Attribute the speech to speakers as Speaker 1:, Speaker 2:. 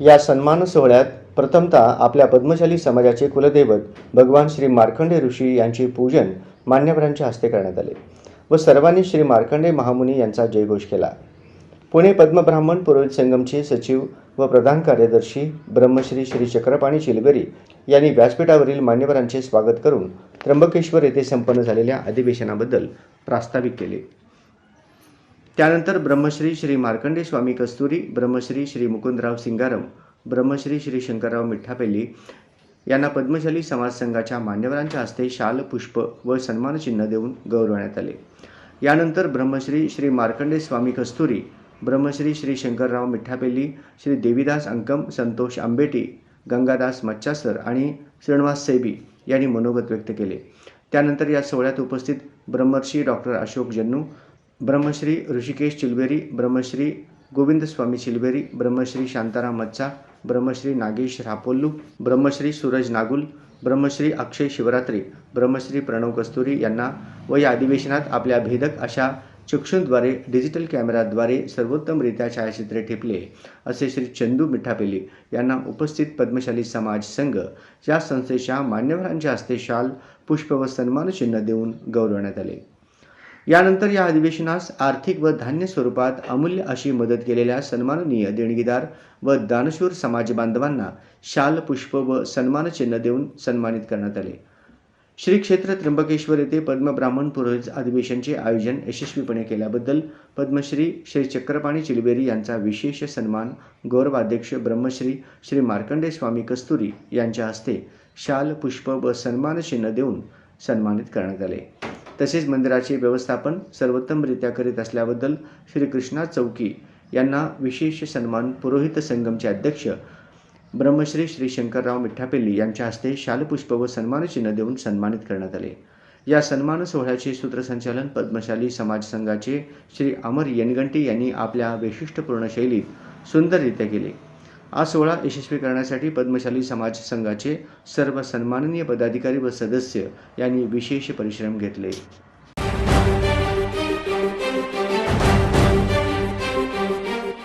Speaker 1: या सन्मान सोहळ्यात प्रथमतः आपल्या पद्मशाली समाजाचे कुलदैवत भगवान श्री मार्कंडे ऋषी यांचे पूजन मान्यवरांच्या हस्ते करण्यात आले व सर्वांनी श्री मार्कंडे महामुनी यांचा जयघोष केला. पुणे पद्मब्राह्मण पुरोहित संगमचे सचिव व प्रधान कार्यदर्शी ब्रह्मश्री श्री चक्रपाणी चिलगरी यांनी व्यासपीठावरील मान्यवरांचे स्वागत करून त्र्यंबकेश्वर येथे संपन्न झालेल्या अधिवेशनाबद्दल प्रास्ताविक केले. त्यानंतर ब्रह्मश्री श्री मार्कंडे स्वामी कस्तुरी ब्रह्मश्री श्री मुकुंदराव सिंगारम ब्रह्मश्री श्री शंकरराव मिठ्ठापेल्ली यांना पद्मशाली समाज संघाच्या मान्यवरांच्या हस्ते शाल पुष्प व सन्मानचिन्ह देऊन गौरवण्यात आले. यानंतर ब्रह्मश्री श्री मार्कंडे स्वामी कस्तुरी ब्रह्मश्री श्री शंकरराव मिठ्ठापेल्ली श्री देवीदास अंकम संतोष आंबेटी गंगादास मच्छासर आणि श्रीनिवास सेबी यांनी मनोगत व्यक्त केले. त्यानंतर या सोहळ्यात उपस्थित ब्रह्मर्षी डॉक्टर अशोक जन्नू ब्रह्मश्री ऋषिकेश चिलबेरी ब्रह्मश्री गोविंद स्वामी चिलबेरी ब्रह्मश्री शांताराम मच्छा ब्रह्मश्री नागेश रापोल्लू ब्रह्मश्री सूरज नागुल ब्रह्मश्री अक्षय शिवरात्री ब्रह्मश्री प्रणव कस्तुरी यांना व या अधिवेशनात आपल्या भेदक अशा चक्षूंद्वारे डिजिटल कॅमेराद्वारे सर्वोत्तमरित्या छायाचित्रे ठेपले असे श्री चंदू मिठापेली यांना उपस्थित पद्मशाली समाज संघ या संस्थेच्या मान्यवरांच्या हस्ते शाल पुष्प व सन्मानचिन्ह देऊन गौरवण्यात आले. यानंतर या अधिवेशनास आर्थिक व धान्य स्वरूपात अमूल्य अशी मदत केलेल्या सन्माननीय देणगीदार व दानशूर समाज बांधवांना शाल पुष्प व सन्मानचिन्ह देऊन सन्मानित करण्यात आले. श्री क्षेत्र त्र्यंबकेश्वर येथे पद्मब्राह्मण पुरोहित अधिवेशनचे आयोजन यशस्वीपणे केल्याबद्दल पद्मश्री श्री चक्रपाणी चिलबेरी यांचा विशेष सन्मान गौरवाध्यक्ष ब्रह्मश्री श्री मार्कंडे स्वामी कस्तुरी यांच्या हस्ते शाल पुष्प व सन्मानचिन्ह देऊन सन्मानित करण्यात आले. तसेच मंदिराचे व्यवस्थापन सर्वोत्तमरित्या करीत असल्याबद्दल श्रीकृष्णा चौकी यांना विशेष सन्मान पुरोहित संगमचे अध्यक्ष ब्रह्मश्री श्री शंकरराव मिठापेल्ली यांच्या हस्ते शालपुष्प व सन्मानचिन्ह देऊन सन्मानित करण्यात आले. या सन्मान सोहळ्याचे सूत्रसंचालन पद्मशाली समाज संघाचे श्री अमर येनगंटी यांनी आपल्या वैशिष्ट्यपूर्ण शैलीत सुंदररित्या केले. हा सोहळा यशस्वी करण्यासाठी पद्मशाली समाज संघाचे सर्व सन्माननीय पदाधिकारी व सदस्य यांनी विशेष परिश्रम घेतले.